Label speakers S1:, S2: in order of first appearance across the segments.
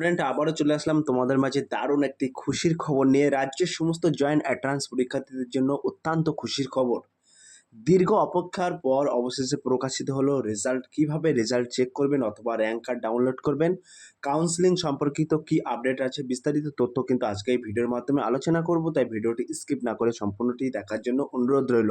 S1: Student আবারও চলে আসলাম তোমাদের মাঝে দারুণ একটি খুশির খবর নিয়ে। রাজ্যের সমস্ত জয়েন্ট অ্যাট্রান্স পরীক্ষার্থীদের জন্য অত্যন্ত খুশির খবর। দীর্ঘ অপেক্ষার পর অবশেষে প্রকাশিত হলো রেজাল্ট কীভাবে রেজাল্ট চেক করবেন অথবা র্যাঙ্ক কার্ড ডাউনলোড করবেন? কাউন্সিলিং সম্পর্কিত কি আপডেট আছে? বিস্তারিত তথ্য কিন্তু আজকে এই ভিডিওর মাধ্যমে আলোচনা করব, তাই ভিডিওটি স্কিপ না করে সম্পূর্ণটি দেখার জন্য অনুরোধ রইল।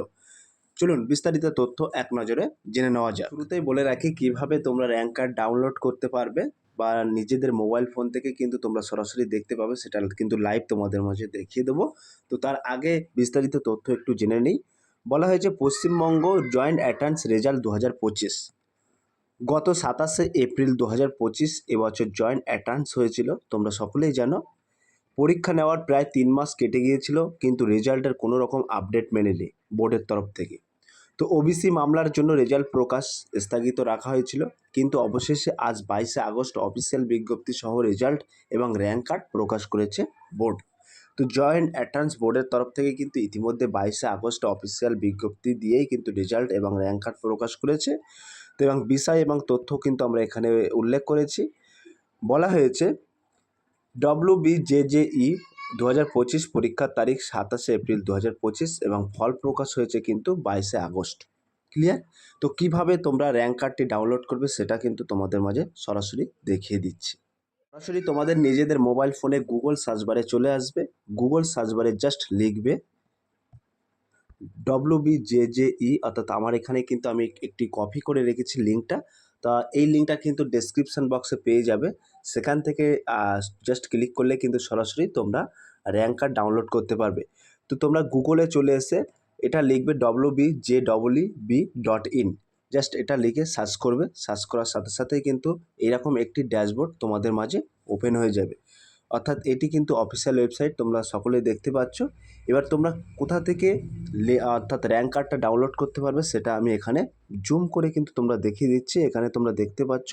S1: চলুন বিস্তারিত তথ্য এক নজরে জেনে নেওয়া যাক। শুরুতেই বলে রাখি, কীভাবে তোমরা র্যাঙ্ক কার্ড ডাউনলোড করতে পারবে? বা নিজেদের মোবাইল ফোন থেকে কিন্তু তোমরা সরাসরি দেখতে পাবে, সেটা কিন্তু লাইভ তোমাদের মাঝে দেখিয়ে দেবো। তো তার আগে বিস্তারিত তথ্য একটু জেনে নিই। বলা হয়েছে, পশ্চিমবঙ্গ জয়েন্ট অ্যাটান্স রেজাল্ট দু হাজার পঁচিশ। গত সাতাশে এপ্রিল দু হাজার পঁচিশ এবছর জয়েন্ট অ্যাটান্স হয়েছিল, তোমরা সকলেই জানো। পরীক্ষা নেওয়ার প্রায় তিন মাস কেটে গিয়েছিল, কিন্তু রেজাল্টের কোনো রকম আপডেট মেলেনি বোর্ডের তরফ থেকে। তো ওবিসি মামলার জন্য রেজাল্ট প্রকাশ স্থগিত রাখা হয়েছিল। কিন্তু অবশেষে আজ বাইশে আগস্ট অফিসিয়াল বিজ্ঞপ্তি সহ রেজাল্ট এবং র্যাঙ্ক কার্ড প্রকাশ করেছে বোর্ড। তো জয়েন্ট অ্যাটার্নস বোর্ডের তরফ থেকে কিন্তু ইতিমধ্যে বাইশে আগস্ট অফিসিয়াল বিজ্ঞপ্তি দিয়েই কিন্তু রেজাল্ট এবং র্যাঙ্ক কার্ড প্রকাশ করেছে। তো এবং বিষয় এবং তথ্য কিন্তু আমরা এখানে উল্লেখ করেছি। বলা হয়েছে W B J J E দু পঁচিশ পরীক্ষার তারিখ সাতাশে এপ্রিল দু পঁচিশ এবং ফল প্রকাশ হয়েছে কিন্তু বাইশে আগস্ট। ক্লিয়ার? তো কীভাবে তোমরা র্যাঙ্ক কার্ডটি ডাউনলোড করবে সেটা কিন্তু তোমাদের মাঝে সরাসরি দেখিয়ে দিচ্ছি। সরাসরি তোমাদের নিজেদের মোবাইল ফোনে গুগল সার্চ বারে চলে আসবে। গুগল সার্চ বারে জাস্ট লিখবে W B J J E, অর্থাৎ আমার এখানে কিন্তু আমি একটি কপি করে রেখেছি লিঙ্কটা। তা এই লিঙ্কটা কিন্তু ডেসক্রিপশন বক্সে পেয়ে যাবে। সেখান থেকে জাস্ট ক্লিক করলে কিন্তু সরাসরি তোমরা র্যাঙ্ক কার্ড ডাউনলোড করতে পারবে। তো তোমরা গুগলে চলে এসে এটা লিখবে W B J double E B dot in just এটা লিখে সার্চ করবে। সার্চ করার সাথে সাথেই কিন্তু এরকম একটি ড্যাশবোর্ড তোমাদের মাঝে ওপেন হয়ে যাবে। অর্থাৎ এটি কিন্তু অফিসিয়াল ওয়েবসাইট তোমরা সকলেই দেখতে পাচ্ছ। এবার তোমরা কোথা থেকে অর্থাৎ র্যাঙ্ক কার্ডটা ডাউনলোড করতে পারবে সেটা আমি এখানে জুম করে কিন্তু তোমরা দেখিয়ে দিচ্ছি। এখানে তোমরা দেখতে পাচ্ছ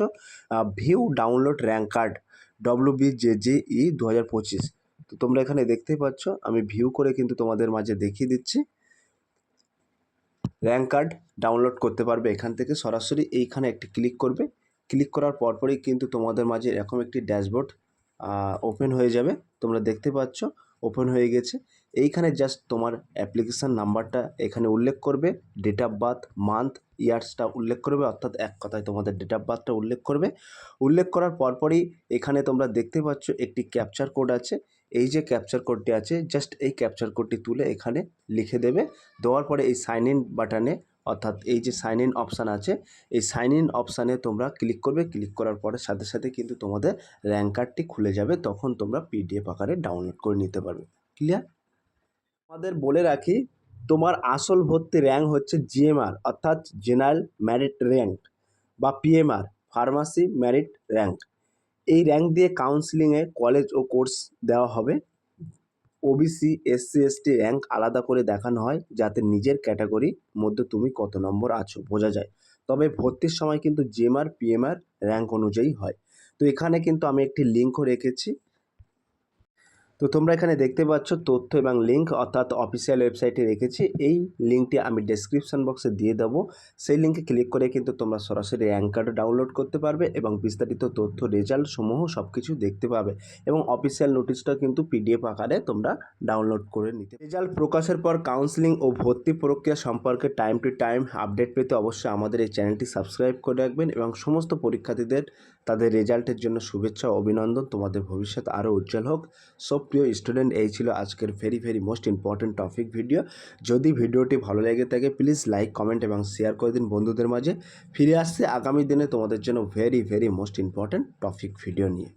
S1: view download rank card W B J J E দু হাজার পঁচিশ। তো তোমরা এখানে দেখতে পাচ্ছ, আমি ভিউ করে কিন্তু তোমাদের মাঝে দেখিয়ে দিচ্ছি। র্যাঙ্ক কার্ড ডাউনলোড করতে পারবে এখান থেকে, সরাসরি এইখানে একটি ক্লিক করবে। ক্লিক করার পরপরই কিন্তু তোমাদের মাঝে এরকম একটি ড্যাশবোর্ড ওপেন হয়ে যাবে। তোমরা দেখতে পাচ্ছ ওপেন হয়ে গেছে। এইখানে জাস্ট তোমার অ্যাপ্লিকেশান নাম্বারটা এখানে উল্লেখ করবে ডেট অফ বার্থ মান্থ ইয়ার্সটা উল্লেখ করবে, অর্থাৎ এক কথায় তোমাদের ডেট অফ বার্থটা উল্লেখ করবে। উল্লেখ করার পরপরই এখানে তোমরা দেখতে পাচ্ছ একটি ক্যাপচার কোড আছে। এই যে ক্যাপচার কোডটি আছে জাস্ট এই ক্যাপচার কোডটি তুলে এখানে লিখে দেবে। দেওয়ার পরে এই সাইন ইন বাটনে অর্থাৎ এই যে সাইন ইন অপশান আছে, এই সাইন ইন অপশানে তোমরা ক্লিক করবে ক্লিক করার পরে সাথে সাথে কিন্তু তোমাদের র্যাঙ্ক কার্ডটি খুলে যাবে, তখন তোমরা পিডিএফ আকারে ডাউনলোড করে নিতে পারবে। ক্লিয়ার আমাদের বলে রাখি, তোমার আসল ভর্তি র্যাঙ্ক হচ্ছে জিএমআর অর্থাৎ জেনারেল ম্যারিট র্যাঙ্ক বা পিএমআর ফার্মাসি ম্যারিট র্যাঙ্ক এই র্যাঙ্ক দিয়ে কাউন্সিলিংয়ে কলেজ ও কোর্স দেওয়া হবে। ওবিসি এসসি এসটি র্যাঙ্ক আলাদা করে দেখানো হয়, যাতে নিজের ক্যাটাগরির মধ্যে তুমি কত নম্বর আছো, বোঝা যায়। তবে ভর্তির সময় কিন্তু জেমআর পিএমআর র্যাঙ্ক অনুযায়ী হয়। তো এখানে কিন্তু আমি একটি লিঙ্কও রেখেছি। তো তোমরা এখানে দেখতে পাচ্ছ তথ্য এবং লিঙ্ক অর্থাৎ অফিসিয়াল ওয়েবসাইটে রেখেছি। এই লিঙ্কটি আমি ডেসক্রিপশন বক্সে দিয়ে দেবো। সেই লিঙ্কে ক্লিক করে কিন্তু তোমরা সরাসরি র্যাঙ্ক ডাউনলোড করতে পারবে এবং বিস্তারিত তথ্য রেজাল্ট সমূহ সব কিছু দেখতে পাবে এবং অফিসিয়াল নোটিশটা কিন্তু পিডিএফ আকারে তোমরা ডাউনলোড করে নিতে রেজাল্ট প্রকাশের পর কাউন্সিলিং ও ভর্তি প্রক্রিয়া সম্পর্কে টাইম টু টাইম আপডেট পেতে অবশ্যই আমাদের এই চ্যানেলটি সাবস্ক্রাইব করে রাখবেন এবং সমস্ত পরীক্ষার্থীদের তাদের রেজাল্টের জন্য শুভেচ্ছা অভিনন্দন। তোমাদের ভবিষ্যৎ আরও উজ্জ্বল হোক। সব প্রিয় স্টুডেন্ট, এই ছিল আজকের very very most important topic video যদি ভিডিওটি ভালো লেগে থাকে প্লিজ লাইক কমেন্ট এবং শেয়ার করে দিন বন্ধুদের মাঝে। ফিরে আসছে আগামী দিনে তোমাদের জন্য very very most important topic video নিয়ে।